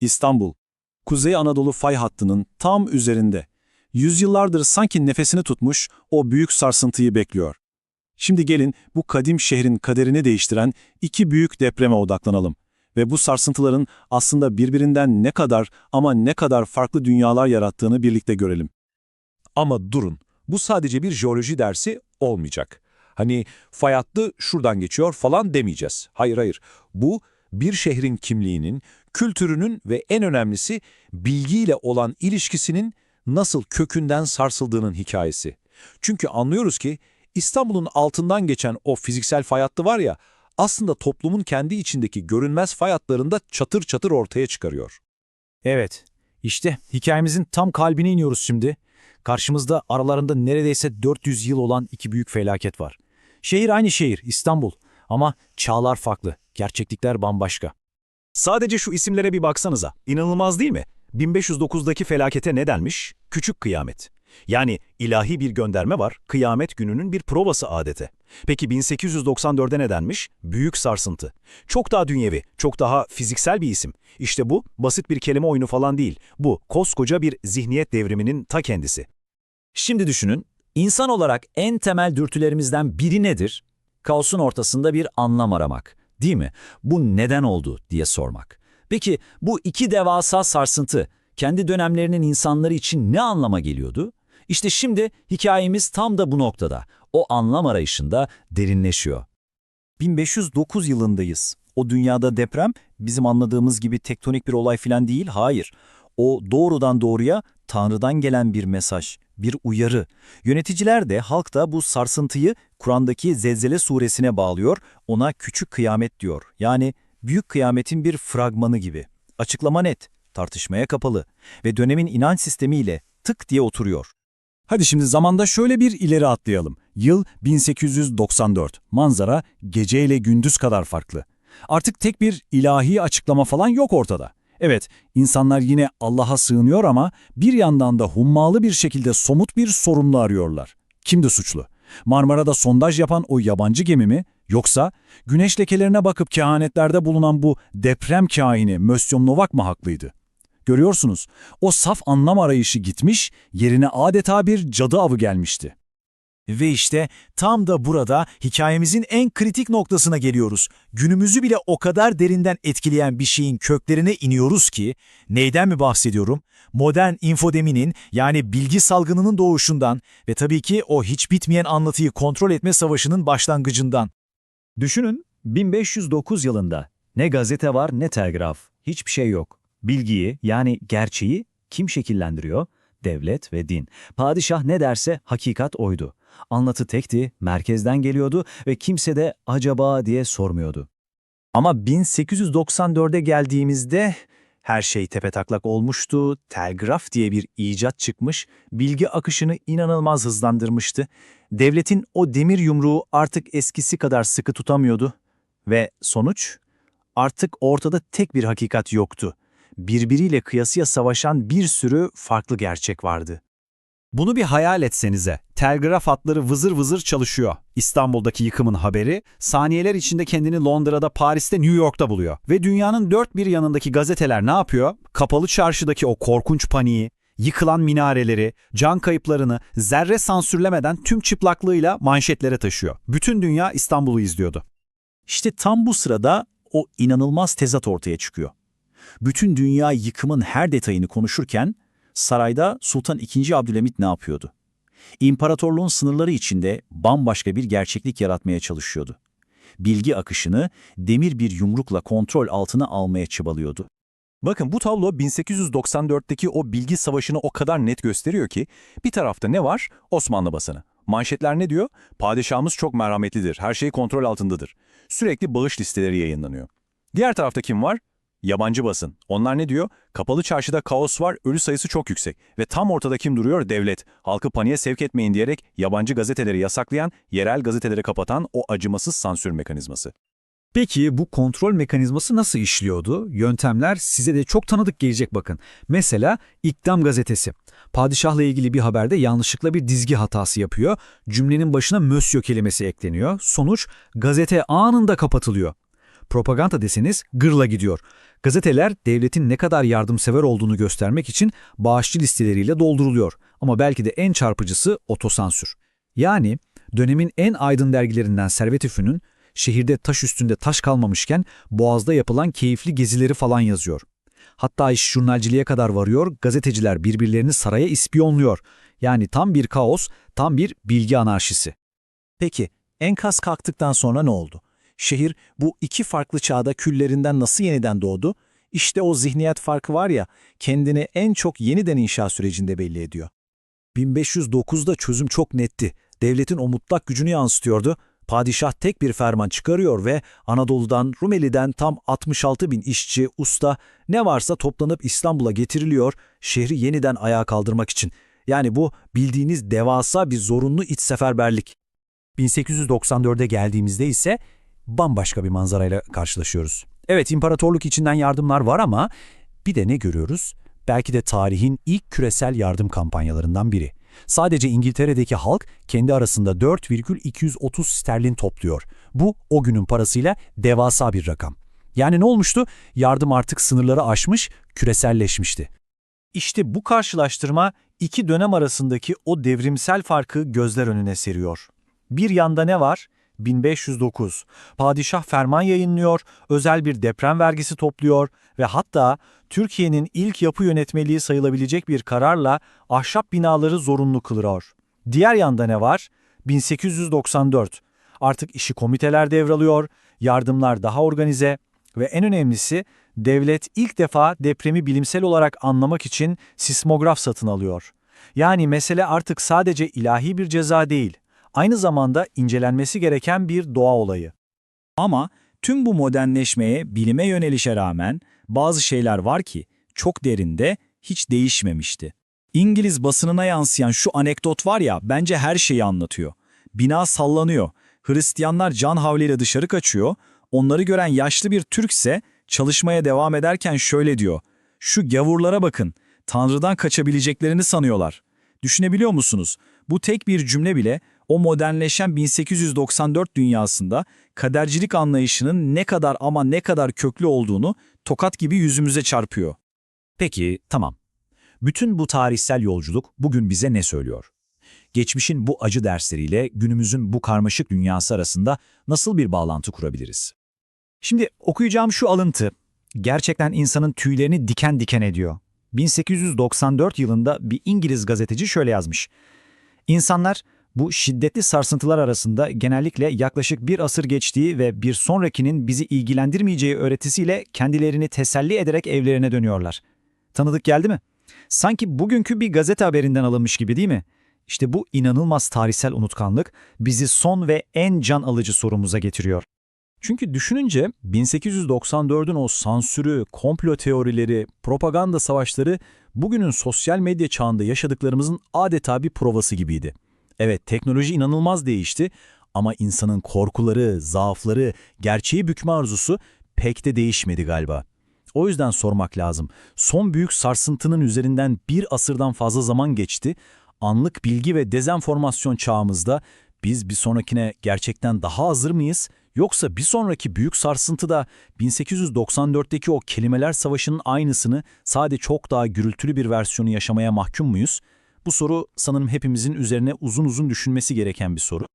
İstanbul, Kuzey Anadolu fay hattının tam üzerinde. Yüzyıllardır sanki nefesini tutmuş o büyük sarsıntıyı bekliyor. Şimdi gelin bu kadim şehrin kaderini değiştiren iki büyük depreme odaklanalım. Ve bu sarsıntıların aslında birbirinden ne kadar ama ne kadar farklı dünyalar yarattığını birlikte görelim. Ama durun, bu sadece bir jeoloji dersi olmayacak. Hani fay hattı şuradan geçiyor falan demeyeceğiz. Hayır hayır, bu bir şehrin kimliğinin, kültürünün ve en önemlisi bilgiyle olan ilişkisinin nasıl kökünden sarsıldığının hikayesi. Çünkü anlıyoruz ki İstanbul'un altından geçen o fiziksel fay hattı var ya, aslında toplumun kendi içindeki görünmez fay hatlarında çatır çatır ortaya çıkarıyor. Evet, işte hikayemizin tam kalbine iniyoruz şimdi. Karşımızda aralarında neredeyse 400 yıl olan iki büyük felaket var. Şehir aynı şehir, İstanbul. Ama çağlar farklı, gerçeklikler bambaşka. Sadece şu isimlere bir baksanıza. İnanılmaz değil mi? 1509'daki felakete ne denmiş? Küçük kıyamet. Yani ilahi bir gönderme var, kıyamet gününün bir provası adete. Peki 1894'e ne denmiş? Büyük sarsıntı. Çok daha dünyevi, çok daha fiziksel bir isim. İşte bu basit bir kelime oyunu falan değil. Bu koskoca bir zihniyet devriminin ta kendisi. Şimdi düşünün, insan olarak en temel dürtülerimizden biri nedir? Kaosun ortasında bir anlam aramak, değil mi? Bu neden oldu diye sormak. Peki bu iki devasa sarsıntı kendi dönemlerinin insanları için ne anlama geliyordu? İşte şimdi hikayemiz tam da bu noktada. O anlam arayışında derinleşiyor. 1509 yılındayız. O dünyada deprem bizim anladığımız gibi tektonik bir olay falan değil, hayır. O doğrudan doğruya Tanrı'dan gelen bir mesaj, bir uyarı. Yöneticiler de halk da bu sarsıntıyı Kur'an'daki Zelzele suresine bağlıyor, ona küçük kıyamet diyor. Yani büyük kıyametin bir fragmanı gibi. Açıklama net, tartışmaya kapalı ve dönemin inanç sistemiyle tık diye oturuyor. Hadi şimdi zamanda şöyle bir ileri atlayalım. Yıl 1894. Manzara geceyle gündüz kadar farklı. Artık tek bir ilahi açıklama falan yok ortada. Evet, insanlar yine Allah'a sığınıyor ama bir yandan da hummalı bir şekilde somut bir sorumlu arıyorlar. Kimdi suçlu? Marmara'da sondaj yapan o yabancı gemi mi? Yoksa güneş lekelerine bakıp kehanetlerde bulunan bu deprem kaini Mösyom Novak mı haklıydı? Görüyorsunuz, o saf anlam arayışı gitmiş, yerine adeta bir cadı avı gelmişti. Ve işte tam da burada hikayemizin en kritik noktasına geliyoruz. Günümüzü bile o kadar derinden etkileyen bir şeyin köklerine iniyoruz ki, neyden mi bahsediyorum? Modern infodeminin yani bilgi salgınının doğuşundan ve tabii ki o hiç bitmeyen anlatıyı kontrol etme savaşının başlangıcından. Düşünün, 1509 yılında ne gazete var ne telgraf, hiçbir şey yok. Bilgiyi yani gerçeği kim şekillendiriyor? Devlet ve din. Padişah ne derse hakikat oydu. Anlatı tekti, merkezden geliyordu ve kimse de acaba diye sormuyordu. Ama 1894'e geldiğimizde her şey tepetaklak olmuştu, telgraf diye bir icat çıkmış, bilgi akışını inanılmaz hızlandırmıştı. Devletin o demir yumruğu artık eskisi kadar sıkı tutamıyordu. Ve sonuç? Artık ortada tek bir hakikat yoktu. Birbiriyle kıyasıya savaşan bir sürü farklı gerçek vardı. Bunu bir hayal etsenize. Telgraf hatları vızır vızır çalışıyor. İstanbul'daki yıkımın haberi saniyeler içinde kendini Londra'da, Paris'te, New York'ta buluyor. Ve dünyanın dört bir yanındaki gazeteler ne yapıyor? Kapalı çarşıdaki o korkunç paniği, yıkılan minareleri, can kayıplarını zerre sansürlemeden tüm çıplaklığıyla manşetlere taşıyor. Bütün dünya İstanbul'u izliyordu. İşte tam bu sırada o inanılmaz tezat ortaya çıkıyor. Bütün dünya yıkımın her detayını konuşurken sarayda Sultan II. Abdülhamit ne yapıyordu? İmparatorluğun sınırları içinde bambaşka bir gerçeklik yaratmaya çalışıyordu. Bilgi akışını demir bir yumrukla kontrol altına almaya çabalıyordu. Bakın bu tablo 1894'teki o bilgi savaşını o kadar net gösteriyor ki bir tarafta ne var? Osmanlı basını. Manşetler ne diyor? Padişahımız çok merhametlidir, her şey kontrol altındadır. Sürekli bağış listeleri yayınlanıyor. Diğer tarafta kim var? Yabancı basın. Onlar ne diyor? Kapalı çarşıda kaos var, ölü sayısı çok yüksek. Ve tam ortada kim duruyor? Devlet. Halkı paniğe sevk etmeyin diyerek yabancı gazeteleri yasaklayan, yerel gazeteleri kapatan o acımasız sansür mekanizması. Peki bu kontrol mekanizması nasıl işliyordu? Yöntemler size de çok tanıdık gelecek bakın. Mesela İkdam gazetesi. Padişahla ilgili bir haberde yanlışlıkla bir dizgi hatası yapıyor. Cümlenin başına mösyö kelimesi ekleniyor. Sonuç gazete anında kapatılıyor. Propaganda deseniz gırla gidiyor. Gazeteler devletin ne kadar yardımsever olduğunu göstermek için bağışçı listeleriyle dolduruluyor. Ama belki de en çarpıcısı otosansür. Yani dönemin en aydın dergilerinden Servet Üfün'ün şehirde taş üstünde taş kalmamışken Boğaz'da yapılan keyifli gezileri falan yazıyor. Hatta iş jurnalciliğe kadar varıyor, gazeteciler birbirlerini saraya ispiyonluyor. Yani tam bir kaos, tam bir bilgi anarşisi. Peki, enkaz kalktıktan sonra ne oldu? Şehir bu iki farklı çağda küllerinden nasıl yeniden doğdu? İşte o zihniyet farkı var ya, kendini en çok yeniden inşa sürecinde belli ediyor. 1509'da çözüm çok netti. Devletin o mutlak gücünü yansıtıyordu. Padişah tek bir ferman çıkarıyor ve Anadolu'dan, Rumeli'den tam 66 bin işçi, usta ne varsa toplanıp İstanbul'a getiriliyor şehri yeniden ayağa kaldırmak için. Yani bu bildiğiniz devasa bir zorunlu iç seferberlik. 1894'e geldiğimizde ise bambaşka bir manzarayla karşılaşıyoruz. Evet imparatorluk içinden yardımlar var ama bir de ne görüyoruz? Belki de tarihin ilk küresel yardım kampanyalarından biri. Sadece İngiltere'deki halk kendi arasında 4,230 sterlin topluyor. Bu o günün parasıyla devasa bir rakam. Yani ne olmuştu? Yardım artık sınırları aşmış, küreselleşmişti. İşte bu karşılaştırma iki dönem arasındaki o devrimsel farkı gözler önüne seriyor. Bir yanda ne var? 1509. Padişah ferman yayınlıyor, özel bir deprem vergisi topluyor ve hatta Türkiye'nin ilk yapı yönetmeliği sayılabilecek bir kararla ahşap binaları zorunlu kılıyor. Diğer yanda ne var? 1894. Artık işi komiteler devralıyor, yardımlar daha organize ve en önemlisi devlet ilk defa depremi bilimsel olarak anlamak için sismograf satın alıyor. Yani mesele artık sadece ilahi bir ceza değil, aynı zamanda incelenmesi gereken bir doğa olayı. Ama tüm bu modernleşmeye, bilime yönelişe rağmen bazı şeyler var ki çok derinde hiç değişmemişti. İngiliz basınına yansıyan şu anekdot var ya bence her şeyi anlatıyor. Bina sallanıyor. Hristiyanlar can havliyle dışarı kaçıyor. Onları gören yaşlı bir Türkse çalışmaya devam ederken şöyle diyor. Şu gavurlara bakın. Tanrı'dan kaçabileceklerini sanıyorlar. Düşünebiliyor musunuz? Bu tek bir cümle bile o modernleşen 1894 dünyasında kadercilik anlayışının ne kadar ama ne kadar köklü olduğunu tokat gibi yüzümüze çarpıyor. Peki, tamam. Bütün bu tarihsel yolculuk bugün bize ne söylüyor? Geçmişin bu acı dersleriyle günümüzün bu karmaşık dünyası arasında nasıl bir bağlantı kurabiliriz? Şimdi okuyacağım şu alıntı gerçekten insanın tüylerini diken diken ediyor. 1894 yılında bir İngiliz gazeteci şöyle yazmış. İnsanlar bu şiddetli sarsıntılar arasında genellikle yaklaşık bir asır geçtiği ve bir sonrakinin bizi ilgilendirmeyeceği öğretisiyle kendilerini teselli ederek evlerine dönüyorlar. Tanıdık geldi mi? Sanki bugünkü bir gazete haberinden alınmış gibi değil mi? İşte bu inanılmaz tarihsel unutkanlık bizi son ve en can alıcı sorumuza getiriyor. Çünkü düşününce 1894'ün o sansürü, komplo teorileri, propaganda savaşları bugünün sosyal medya çağında yaşadıklarımızın adeta bir provası gibiydi. Evet teknoloji inanılmaz değişti ama insanın korkuları, zaafları, gerçeği bükme arzusu pek de değişmedi galiba. O yüzden sormak lazım. Son büyük sarsıntının üzerinden bir asırdan fazla zaman geçti. Anlık bilgi ve dezenformasyon çağımızda biz bir sonrakine gerçekten daha hazır mıyız? Yoksa bir sonraki büyük sarsıntıda 1894'teki o kelimeler savaşının aynısını sadece çok daha gürültülü bir versiyonu yaşamaya mahkum muyuz? Bu soru sanırım hepimizin üzerine uzun uzun düşünmesi gereken bir soru.